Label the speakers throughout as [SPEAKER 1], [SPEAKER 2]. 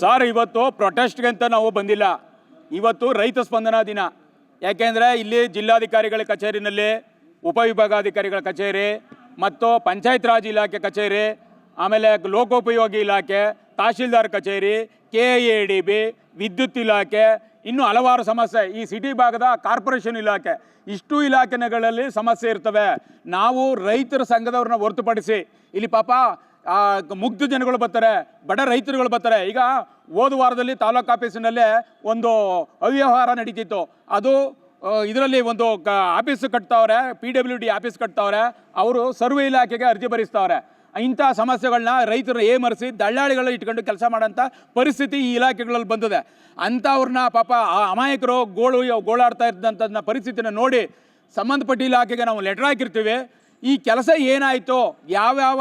[SPEAKER 1] Sir, ಇವತ್ತು ಪ್ರೊಟೆಸ್ಟ್ಗೆ ಅಂತ ನಾವು ಬಂದಿಲ್ಲ. ಇವತ್ತು ರೈತ ಸ್ಪಂದನ ದಿನ. ಯಾಕೆಂದರೆ ಇಲ್ಲಿ ಜಿಲ್ಲಾಧಿಕಾರಿಗಳ ಕಚೇರಿನಲ್ಲಿ ಉಪವಿಭಾಗಾಧಿಕಾರಿಗಳ ಕಚೇರಿ, ಮತ್ತು ಪಂಚಾಯತ್ ರಾಜ್ ಇಲಾಖೆ ಕಚೇರಿ, ಆಮೇಲೆ ಲೋಕೋಪಯೋಗಿ ಇಲಾಖೆ, ತಹಶೀಲ್ದಾರ್ ಕಚೇರಿ, ಕೆ ಎ ಡಿ ಬಿ, ವಿದ್ಯುತ್ ಇಲಾಖೆ, ಇನ್ನೂ ಹಲವಾರು ಸಮಸ್ಯೆ. ಈ ಸಿಟಿ ಭಾಗದ ಕಾರ್ಪೊರೇಷನ್ ಇಲಾಖೆ. ಇಷ್ಟು ಇಲಾಖೆಗಳಲ್ಲಿ ಸಮಸ್ಯೆ ಇರ್ತವೆ. ನಾವು ರೈತರ ಸಂಘದವ್ರನ್ನ ಹೊರತುಪಡಿಸಿ. ಇಲ್ಲಿ ಪಾಪ ಮುಗ್ಧ ಜನಗಳು ಬರ್ತಾರೆ, ಬಡ ರೈತರುಗಳು ಬರ್ತಾರೆ. ಈಗ ಹೋದ ವಾರದಲ್ಲಿ ತಾಲೂಕು ಆಫೀಸಿನಲ್ಲೇ ಒಂದು ಅವ್ಯವಹಾರ ನಡೀತಿತ್ತು. ಅದು ಇದರಲ್ಲಿ ಒಂದು ಕ, ಆಫೀಸ್ ಕಟ್ತಾವ್ರೆ ಪಿ ಡಬ್ಲ್ಯೂ ಡಿ ಆಫೀಸ್ ಕಟ್ತಾವ್ರೆ, ಅವರು ಸರ್ವೆ ಇಲಾಖೆಗೆ ಅರ್ಜಿ ಭರಿಸ್ತಾವ್ರೆ. ಇಂಥ ಸಮಸ್ಯೆಗಳನ್ನ ರೈತರು ಏಮರಿಸಿ ದಳ್ಳಾಳಿಗಳು ಇಟ್ಕೊಂಡು ಕೆಲಸ ಮಾಡೋಂಥ ಪರಿಸ್ಥಿತಿ ಈ ಇಲಾಖೆಗಳಲ್ಲಿ ಬಂದಿದೆ. ಅಂಥವ್ರನ್ನ ಪಾಪ ಅಮಾಯಕರು ಗೋಳು, ಗೋಳಾಡ್ತಾ ಇದ್ದಂಥದ್ದನ್ನ ಪರಿಸ್ಥಿತಿನ ನೋಡಿ ಸಂಬಂಧಪಟ್ಟ ಇಲಾಖೆಗೆ ನಾವು ಲೆಟರ್ ಹಾಕಿರ್ತೀವಿ. ಈ ಕೆಲಸ ಏನಾಯಿತು, ಯಾವ್ಯಾವ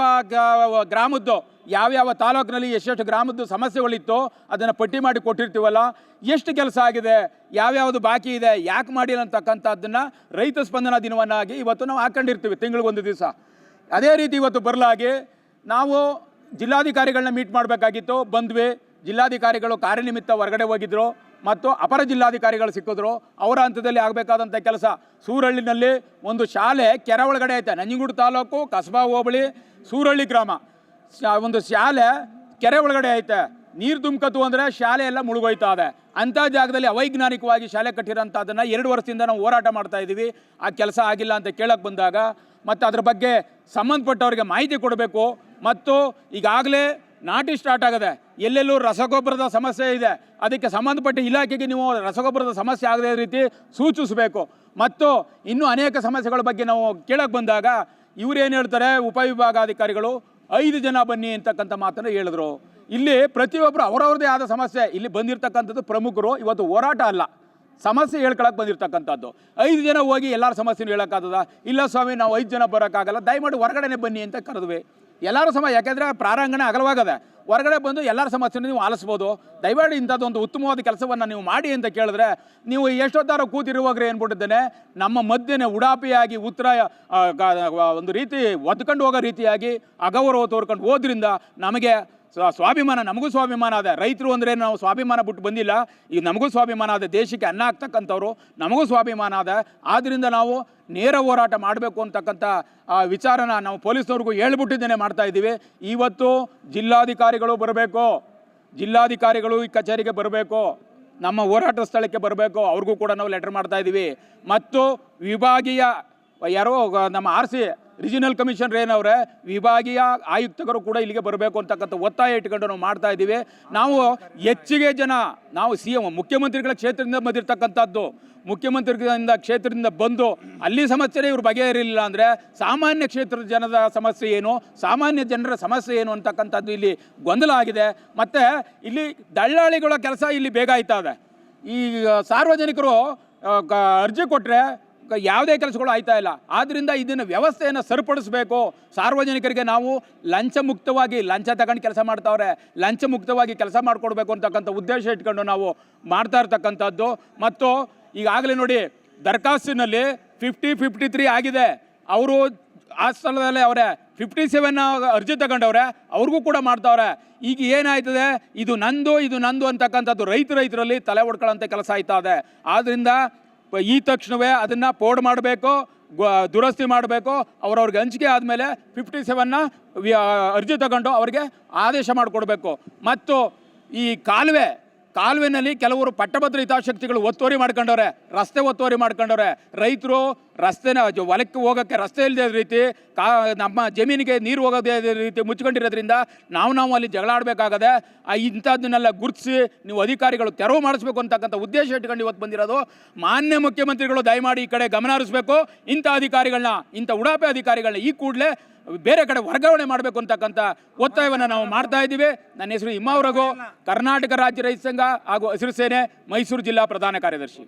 [SPEAKER 1] ಗ್ರಾಮದ್ದು, ಯಾವ್ಯಾವ ತಾಲೂಕಿನಲ್ಲಿ ಎಷ್ಟೆಷ್ಟು ಗ್ರಾಮದ್ದು ಸಮಸ್ಯೆಗಳಿತ್ತು ಅದನ್ನು ಪಟ್ಟಿ ಮಾಡಿ ಕೊಟ್ಟಿರ್ತೀವಲ್ಲ, ಎಷ್ಟು ಕೆಲಸ ಆಗಿದೆ, ಯಾವ್ಯಾವುದು ಬಾಕಿ ಇದೆ, ಯಾಕೆ ಮಾಡಿಲ್ಲ ಅಂತಕ್ಕಂಥದ್ದನ್ನು ರೈತ ಸ್ಪಂದನ ದಿನವನ್ನಾಗಿ ಇವತ್ತು ನಾವು ಹಾಕೊಂಡಿರ್ತೀವಿ ತಿಂಗಳಿಗೊಂದು ದಿವಸ. ಅದೇ ರೀತಿ ಇವತ್ತು ಬರಲಾಗಿ ನಾವು ಜಿಲ್ಲಾಧಿಕಾರಿಗಳನ್ನ ಮೀಟ್ ಮಾಡಬೇಕಾಗಿತ್ತು, ಬಂದ್ವಿ, ಜಿಲ್ಲಾಧಿಕಾರಿಗಳು ಕಾರ್ಯನಿಮಿತ್ತ ಹೊರಗಡೆ ಹೋಗಿದ್ರು. ಮತ್ತು ಅಪರ ಜಿಲ್ಲಾಧಿಕಾರಿಗಳು ಸಿಕ್ಕಿದ್ರು. ಅವರ ಹಂತದಲ್ಲಿ ಆಗಬೇಕಾದಂಥ ಕೆಲಸ ಸೂರಳ್ಳಿನಲ್ಲಿ ಒಂದು ಶಾಲೆ ಕೆರೆ ಒಳಗಡೆ ಐತೆ. ನಂಜನಗೂಡು ತಾಲೂಕು ಕಸಬಾ ಹೋಬಳಿ ಸೂರಳ್ಳಿ ಗ್ರಾಮ. ಒಂದು ಶಾಲೆ ಕೆರೆ ಒಳಗಡೆ ಐತೆ. ನೀರು ತುಂಬ್ಕತ್ತು ಅಂದರೆ ಶಾಲೆ ಎಲ್ಲ ಮುಳುಗೋಯ್ತಾ ಇದೆ. ಅಂಥ ಜಾಗದಲ್ಲಿ ಅವೈಜ್ಞಾನಿಕವಾಗಿ ಶಾಲೆ ಕಟ್ಟಿರೋಂಥದ್ದನ್ನು ಎರಡು ವರ್ಷದಿಂದ ನಾವು ಹೋರಾಟ ಮಾಡ್ತಾ ಇದ್ದೀವಿ. ಆ ಕೆಲಸ ಆಗಿಲ್ಲ ಅಂತ ಕೇಳಕ್ಕೆ ಬಂದಾಗ, ಮತ್ತು ಅದ್ರ ಬಗ್ಗೆ ಸಂಬಂಧಪಟ್ಟವ್ರಿಗೆ ಮಾಹಿತಿ ಕೊಡಬೇಕು. ಮತ್ತು ಈಗಾಗಲೇ ನಾಟಿ ಸ್ಟಾರ್ಟ್ ಆಗದೆ, ಎಲ್ಲೆಲ್ಲೂ ರಸಗೊಬ್ಬರದ ಸಮಸ್ಯೆ ಇದೆ. ಅದಕ್ಕೆ ಸಂಬಂಧಪಟ್ಟ ಇಲಾಖೆಗೆ ನೀವು ರಸಗೊಬ್ಬರದ ಸಮಸ್ಯೆ ಆಗದೇ ರೀತಿ ಸೂಚಿಸಬೇಕು. ಮತ್ತು ಇನ್ನೂ ಅನೇಕ ಸಮಸ್ಯೆಗಳ ಬಗ್ಗೆ ನಾವು ಕೇಳಕ್ಕೆ ಬಂದಾಗ ಇವರೇನು ಹೇಳ್ತಾರೆ, ಉಪವಿಭಾಗಾಧಿಕಾರಿಗಳು, ಐದು ಜನ ಬನ್ನಿ ಅಂತಕ್ಕಂಥ ಮಾತನ್ನು ಹೇಳಿದ್ರು. ಇಲ್ಲಿ ಪ್ರತಿಯೊಬ್ಬರು ಅವರವ್ರದೇ ಆದ ಸಮಸ್ಯೆ. ಇಲ್ಲಿ ಬಂದಿರತಕ್ಕಂಥದ್ದು ಪ್ರಮುಖರು. ಇವತ್ತು ಹೋರಾಟ ಅಲ್ಲ, ಸಮಸ್ಯೆ ಹೇಳ್ಕೊಳಕ್ಕೆ ಬಂದಿರತಕ್ಕಂಥದ್ದು. ಐದು ಜನ ಹೋಗಿ ಎಲ್ಲರ ಸಮಸ್ಯೆನೂ ಹೇಳೋಕ್ಕಾಗದ ಇಲ್ಲ ಸ್ವಾಮಿ, ನಾವು ಐದು ಜನ ಬರೋಕ್ಕಾಗಲ್ಲ ದಯಮಾಡಿ ಹೊರಗಡೆನೆ ಬನ್ನಿ ಅಂತ ಕರೆದ್ವಿ. ಎಲ್ಲರೂ ಸಮ, ಯಾಕೆಂದರೆ ಪ್ರಾರಂಗಣ ಅಗಲವಾಗದೆ, ಹೊರಗಡೆ ಬಂದು ಎಲ್ಲರ ಸಮಸ್ಯೆನೂ ನೀವು ಆಲಿಸ್ಬೋದು. ದಯಮಾಡಿ ಇಂಥದ್ದೊಂದು ಉತ್ತಮವಾದ ಕೆಲಸವನ್ನು ನೀವು ಮಾಡಿ ಅಂತ ಕೇಳಿದ್ರೆ, ನೀವು ಎಷ್ಟೊತ್ತಾರ ಕೂತಿರುವಾಗ್ರೆ ಏನ್ಬಿಟ್ಟಿದ್ದೇನೆ, ನಮ್ಮ ಮಧ್ಯನೆ ಉಡಾಪಿಯಾಗಿ ಉತ್ತರ ಒಂದು ರೀತಿ ಒದ್ಕೊಂಡು ಹೋಗೋ ರೀತಿಯಾಗಿ ಅಗೌರವ ತೋರ್ಕೊಂಡು ಹೋದ್ರಿಂದ ನಮಗೆ ಸ್ವ- ಸ್ವಾಭಿಮಾನ ನಮಗೂ ಸ್ವಾಭಿಮಾನ ಅದ ರೈತರು ಅಂದರೆ ನಾವು ಸ್ವಾಭಿಮಾನ ಬಿಟ್ಟು ಬಂದಿಲ್ಲ. ಈಗ ನಮಗೂ ಸ್ವಾಭಿಮಾನ ಅದ ದೇಶಕ್ಕೆ ಅನ್ನ ಆಗ್ತಕ್ಕಂಥವ್ರು ನಮಗೂ ಸ್ವಾಭಿಮಾನ ಅದ ಆದ್ದರಿಂದ ನಾವು ನೇರ ಹೋರಾಟ ಮಾಡಬೇಕು ಅಂತಕ್ಕಂಥ, ಆ, ವಿಚಾರನ ನಾವು ಪೊಲೀಸ್ನವ್ರಿಗೂ ಹೇಳ್ಬಿಟ್ಟಿದ್ದೇನೆ ಮಾಡ್ತಾ ಇದ್ದೀವಿ. ಇವತ್ತು ಜಿಲ್ಲಾಧಿಕಾರಿಗಳು ಬರಬೇಕು. ಜಿಲ್ಲಾಧಿಕಾರಿಗಳು ಈ ಕಚೇರಿಗೆ ಬರಬೇಕು. ನಮ್ಮ ಹೋರಾಟ ಸ್ಥಳಕ್ಕೆ ಬರಬೇಕು. ಅವ್ರಿಗೂ ಕೂಡ ನಾವು ಲೆಟರ್ ಮಾಡ್ತಾ ಇದ್ದೀವಿ. ಮತ್ತು ವಿಭಾಗೀಯ, ಯಾರೋ, ನಮ್ಮ ಆರ್ ಸಿ ರಿಜಿನಲ್ ಕಮಿಷನರ್ ಏನವ್ರೆ ವಿಭಾಗೀಯ ಆಯುಕ್ತಕರು ಕೂಡ ಇಲ್ಲಿಗೆ ಬರಬೇಕು ಅಂತಕ್ಕಂಥ ಒತ್ತಾಯ ಇಟ್ಕೊಂಡು ನಾವು ಮಾಡ್ತಾ ಇದ್ದೀವಿ. ನಾವು ಹೆಚ್ಚಿಗೆ ಜನ, ನಾವು ಸಿ ಎಂ ಮುಖ್ಯಮಂತ್ರಿಗಳ ಕ್ಷೇತ್ರದಿಂದ ಬಂದಿರತಕ್ಕಂಥದ್ದು, ಮುಖ್ಯಮಂತ್ರಿಗಳಿಂದ ಕ್ಷೇತ್ರದಿಂದ ಬಂದು ಅಲ್ಲಿ ಸಮಸ್ಯೆ ಇವರು ಬಗೆಹರಿಲಿಲ್ಲ ಅಂದರೆ ಸಾಮಾನ್ಯ ಕ್ಷೇತ್ರದ ಜನದ ಸಮಸ್ಯೆ ಏನು, ಸಾಮಾನ್ಯ ಜನರ ಸಮಸ್ಯೆ ಏನು ಅಂತಕ್ಕಂಥದ್ದು ಇಲ್ಲಿ ಗೊಂದಲ ಆಗಿದೆ. ಮತ್ತು ಇಲ್ಲಿ ದಳ್ಳಾಳಿಗಳ ಕೆಲಸ ಇಲ್ಲಿ ಬೇಗ ಆಯ್ತಾ ಈ ಸಾರ್ವಜನಿಕರು ಅರ್ಜಿ ಕೊಟ್ಟರೆ ಯಾವುದೇ ಕೆಲಸಗಳು ಆಯ್ತಾ ಇಲ್ಲ. ಆದ್ದರಿಂದ ಇದನ್ನು ವ್ಯವಸ್ಥೆಯನ್ನು ಸರಿಪಡಿಸಬೇಕು. ಸಾರ್ವಜನಿಕರಿಗೆ ನಾವು ಲಂಚ ಮುಕ್ತವಾಗಿ ಲಂಚ ತಗೊಂಡು ಕೆಲಸ ಮಾಡ್ತಾವ್ರೆ, ಲಂಚ ಮುಕ್ತವಾಗಿ ಕೆಲಸ ಮಾಡಿಕೊಡ್ಬೇಕು ಅಂತಕ್ಕಂಥ ಉದ್ದೇಶ ಇಟ್ಕೊಂಡು ನಾವು ಮಾಡ್ತಾ ಇರ್ತಕ್ಕಂಥದ್ದು. ಮತ್ತು ಈಗಾಗಲೇ ನೋಡಿ, ದರ್ಖಾಸ್ತಿನಲ್ಲಿ ಫಿಫ್ಟಿ ಫಿಫ್ಟಿ ತ್ರೀ ಆಗಿದೆ. ಅವರು ಆ ಸ್ಥಳದಲ್ಲೇ ಅವರೇ ಫಿಫ್ಟಿ ಸೆವೆನ್ ಅರ್ಜಿ ತಗೊಂಡವ್ರೆ, ಅವ್ರಿಗೂ ಕೂಡ ಮಾಡ್ತಾವ್ರೆ. ಈಗ ಏನಾಯ್ತದೆ, ಇದು ನಂದು ಇದು ನಂದು ಅಂತಕ್ಕಂಥದ್ದು ರೈತ ರೈತರಲ್ಲಿ ತಲೆ ಹೊಡ್ಕೊಳ್ಳೋಂಥ ಕೆಲಸ ಆಯ್ತಾ ಇದೆ. ಆದ್ದರಿಂದ ಈ ತಕ್ಷಣವೇ ಅದನ್ನು ಪೋಡ್ ಮಾಡಬೇಕು ದುರಸ್ತಿ ಮಾಡಬೇಕು, ಅವ್ರವ್ರಿಗೆ ಹಂಚಿಕೆ ಆದಮೇಲೆ ಫಿಫ್ಟಿ ಸೆವೆನ್ನ ಅರ್ಜಿ ತಗೊಂಡು ಅವರಿಗೆ ಆದೇಶ ಮಾಡಿಕೊಡ್ಬೇಕು. ಮತ್ತು ಈ ಕಾಲುವೆ, ಕಾಲುವೆನಲ್ಲಿ ಕೆಲವರು ಪಟ್ಟಭದ್ರ ಹಿತಾಸಕ್ತಿಗಳು ಒತ್ತುವರಿ ಮಾಡ್ಕೊಂಡವ್ರೆ, ರಸ್ತೆ ಒತ್ತುವರಿ ಮಾಡ್ಕೊಂಡವ್ರೆ, ರೈತರು ರಸ್ತೆನ ಹೊಲಕ್ಕೆ ಹೋಗೋಕ್ಕೆ ರಸ್ತೆ ಇಲ್ಲದೆ ರೀತಿ, ಕಾ, ನಮ್ಮ ಜಮೀನಿಗೆ ನೀರು ಹೋಗೋದೇ ರೀತಿ ಮುಚ್ಕೊಂಡಿರೋದ್ರಿಂದ ನಾವು ನಾವು ಅಲ್ಲಿ ಜಗಳ ಆಡಬೇಕಾಗದೆ ಇಂಥದ್ದನ್ನೆಲ್ಲ ಗುರುತಿಸಿ ನೀವು ಅಧಿಕಾರಿಗಳು ತೆರವು ಮಾಡಿಸ್ಬೇಕು ಅಂತಕ್ಕಂಥ ಉದ್ದೇಶ ಇಟ್ಕೊಂಡು ಇವತ್ತು ಬಂದಿರೋದು. ಮಾನ್ಯ ಮುಖ್ಯಮಂತ್ರಿಗಳು ದಯಮಾಡಿ ಈ ಕಡೆ ಗಮನ ಹರಿಸ್ಬೇಕು. ಇಂಥ ಅಧಿಕಾರಿಗಳನ್ನ, ಇಂಥ ಉಡಾಪೆ ಅಧಿಕಾರಿಗಳನ್ನ ಈ ಕೂಡಲೇ ಬೇರೆ ಕಡೆ ವರ್ಗಾವಣೆ ಮಾಡಬೇಕು ಅಂತಕ್ಕಂಥ ಒತ್ತಾಯವನ್ನು ನಾವು ಮಾಡ್ತಾ ಇದ್ದೀವಿ. ನನ್ನ ಹೆಸರು ಇಮ್ಮಾವ್ರಗು ಕರ್ನಾಟಕ ರಾಜ್ಯ ರೈತ ಸಂಘ ಹಾಗೂ ಹಸಿರು ಸೇನೆ, ಮೈಸೂರು ಜಿಲ್ಲಾ ಪ್ರಧಾನ ಕಾರ್ಯದರ್ಶಿ.